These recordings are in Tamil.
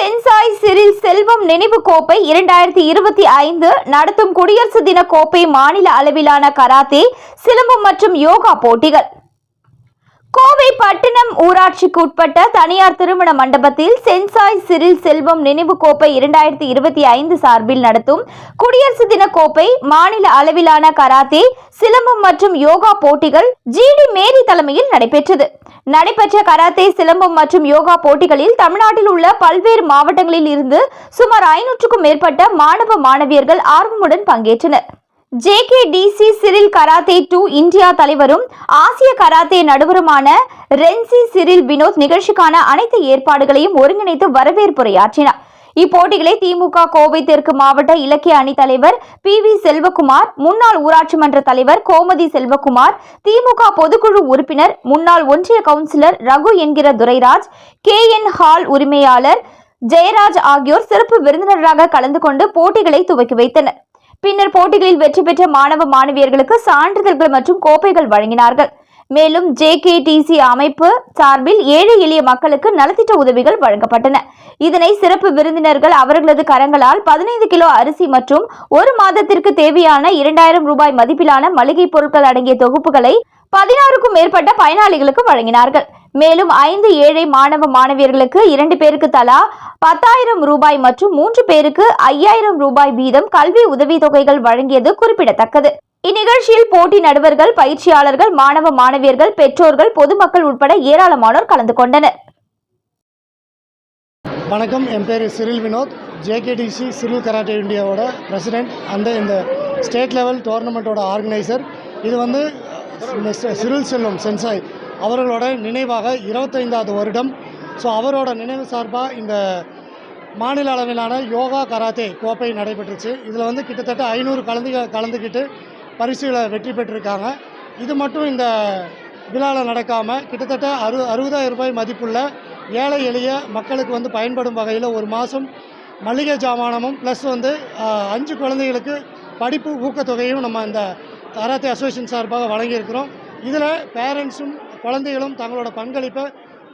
சென்சாய் சிறில் செல்வம் நினைவு கோப்பை இரண்டாயிரத்தி இருபத்தி ஐந்து நடத்தும் குடியரசு தின கோப்பை மாநில அளவிலான கராத்தே சிலம்பம் மற்றும் யோகா போட்டிகள். கோவை பட்டினம் ஊராட்சிக்கு உட்பட்ட தனியார் திருமண மண்டபத்தில் சென்சாய் சிறில் செல்வம் நினைவு கோப்பை இரண்டாயிரத்தி இருபத்தி ஐந்து சார்பில் நடத்தும் குடியரசு தின கோப்பை மாநில அளவிலான கராத்தே சிலம்பம் மற்றும் யோகா போட்டிகள் ஜிடி மேரி தலைமையில் நடைபெற்றது. நடைபெற்ற கராத்தே சிலம்பம் மற்றும் யோகா போட்டிகளில் தமிழ்நாட்டில் உள்ள பல்வேறு மாவட்டங்களில் இருந்து சுமார் ஐநூற்றுக்கும் மேற்பட்ட மாணவ மாணவியர்கள் ஆர்வமுடன் பங்கேற்றனர். JKTC Cyril karate do India தலைவரும் ஆசிய கராத்தே நடுவருமான ரென்சி சிரில் வினோத் நிகழ்ச்சிக்கான அனைத்து ஏற்பாடுகளையும் ஒருங்கிணைத்து வரவேற்புரையாற்றினார். இப்போட்டிகளை திமுக கோவை தெற்கு மாவட்ட இலக்கிய அணி தலைவர் பி வி செல்வகுமார் முன்னாள் ஊராட்சி மன்ற தலைவர் கோமதி செல்வகுமார் திமுக பொதுக்குழு உறுப்பினர் முன்னாள் ஒன்றிய கவுன்சிலர் ரகு என்கிற துரைராஜ் கே என் ஹால் உரிமையாளர் ஜெயராஜ் ஆகியோர் சிறப்பு விருந்தினராக கலந்து கொண்டு போட்டிகளை துவக்கி வைத்தனர். பின்னர் போட்டிகளில் வெற்றி பெற்ற மாணவ மாணவியர்களுக்கு சான்றிதழ்கள் மற்றும் கோப்பைகள் வழங்கினார்கள். மேலும் ஜேகேடிசி அமைப்பு சார்பில் ஏழை எளிய மக்களுக்கு நலத்திட்ட உதவிகள் வழங்கப்பட்டன. இதனை சிறப்பு விருந்தினர்கள் அவர்களது கரங்களால் பதினைந்து கிலோ அரிசி மற்றும் ஒரு மாதத்திற்கு தேவையான இரண்டாயிரம் ரூபாய் மதிப்பிலான மளிகை பொருட்கள் அடங்கிய தொகுப்புகளை பதினாறுக்கும் மேற்பட்ட பயனாளிகளுக்கு வழங்கினார்கள். மேலும் ஐந்து ஏழை மாணவ மாணவியர்களுக்கு இரண்டு பேருக்கு தலா பத்தாயிரம் ரூபாய் மற்றும் மூன்று பேருக்கு ஐயாயிரம் ரூபாய் வீதம் கல்வி உதவித்தொகைகள் வழங்கியது குறிப்பிடத்தக்கது. இந்நிகழ்ச்சியில் போட்டி நடுவர்கள் பயிற்சியாளர்கள் மாணவ மாணவியர்கள் பெற்றோர்கள் பொதுமக்கள் உட்பட ஏராளமானோர் கலந்து கொண்டனர். வணக்கம் என் பேர் Cyril Vinod. JKTC Cyril karate இந்தியாவோட பிரசிடெண்ட் அந்த இந்த ஸ்டேட் லெவல் டோர்னமெண்ட்டோட ஆர்கனைசர் இது வந்து சிறில் செல்வம் சென்சாய் அவர்களோட நினைவாக இருபத்தைந்தாவது வருடம். ஸோ அவரோட நினைவு சார்பாக இந்த மாநில அளவிலான யோகா கராத்தே கோப்பை நடைபெற்றுச்சு. இதில் வந்து கிட்டத்தட்ட ஐநூறு கலந்து கலந்துக்கிட்டு பரிசுகளை வெற்றி பெற்றிருக்காங்க. இது மட்டும் இந்த விழாவில் நடக்காமல் கிட்டத்தட்ட அறு அறுபதாயிரம் ரூபாய் மதிப்புள்ள ஏழை எளிய மக்களுக்கு வந்து பயன்படும் வகையில் ஒரு மாதம் மளிகை ஜாமானமும் ப்ளஸ் வந்து அஞ்சு குழந்தைகளுக்கு படிப்பு ஊக்கத்தொகையும் நம்ம இந்த கராத்தே அசோசியேஷன் சார்பாக வழங்கியிருக்கிறோம். இதில் பேரண்ட்ஸும் குழந்தைகளும் தங்களோட பங்களிப்பை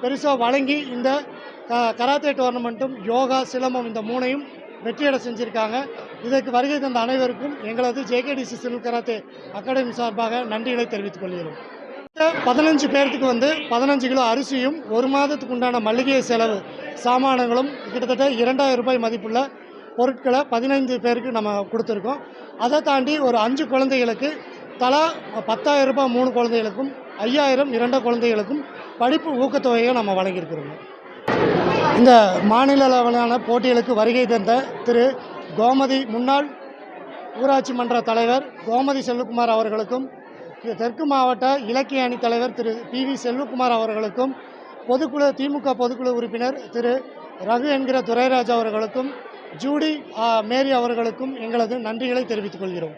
பெருசாக வழங்கி இந்த க- கராத்தே டோர்னமெண்ட்டும் யோகா சிலம்பம் இந்த மூணையும் வெற்றியடை செஞ்சுருக்காங்க. இதற்கு வருகை தந்த அனைவருக்கும் எங்களது ஜேகேடிசி சிவில் கராத்தே அகாடமி சார்பாக நன்றிகளை தெரிவித்துக் கொள்கிறோம். இந்த பதினஞ்சு பேர்த்துக்கு வந்து பதினஞ்சு கிலோ அரிசியும் ஒரு மாதத்துக்கு உண்டான மளிகை செலவு சாமானங்களும் கிட்டத்தட்ட இரண்டாயிரம் ரூபாய் மதிப்புள்ள பொருட்களை பதினைந்து பேருக்கு நம்ம கொடுத்துருக்கோம். அதை தாண்டி ஒரு அஞ்சு குழந்தைகளுக்கு தலா பத்தாயிரம் ரூபாய் மூணு குழந்தைகளுக்கும் ஐயாயிரம் இரண்டு குழந்தைகளுக்கும் படிப்பு ஊக்கத்தொகையை நம்ம வழங்கியிருக்கிறோம். இந்த மாநில அளவிலான போட்டிகளுக்கு வருகை தந்த திரு கோமதி முன்னாள் ஊராட்சி மன்ற தலைவர் கோமதி செல்வகுமார் அவர்களுக்கும் தெற்கு மாவட்ட இலக்கிய அணி தலைவர் திரு பி வி செல்வகுமார் அவர்களுக்கும் பொதுக்குழு திமுக பொதுக்குழு உறுப்பினர் திரு ரகு என்கிற துரைராஜ் அவர்களுக்கும் ஜூடி மேரி அவர்களுக்கும் எங்களது நன்றிகளை தெரிவித்துக் கொள்கிறோம்.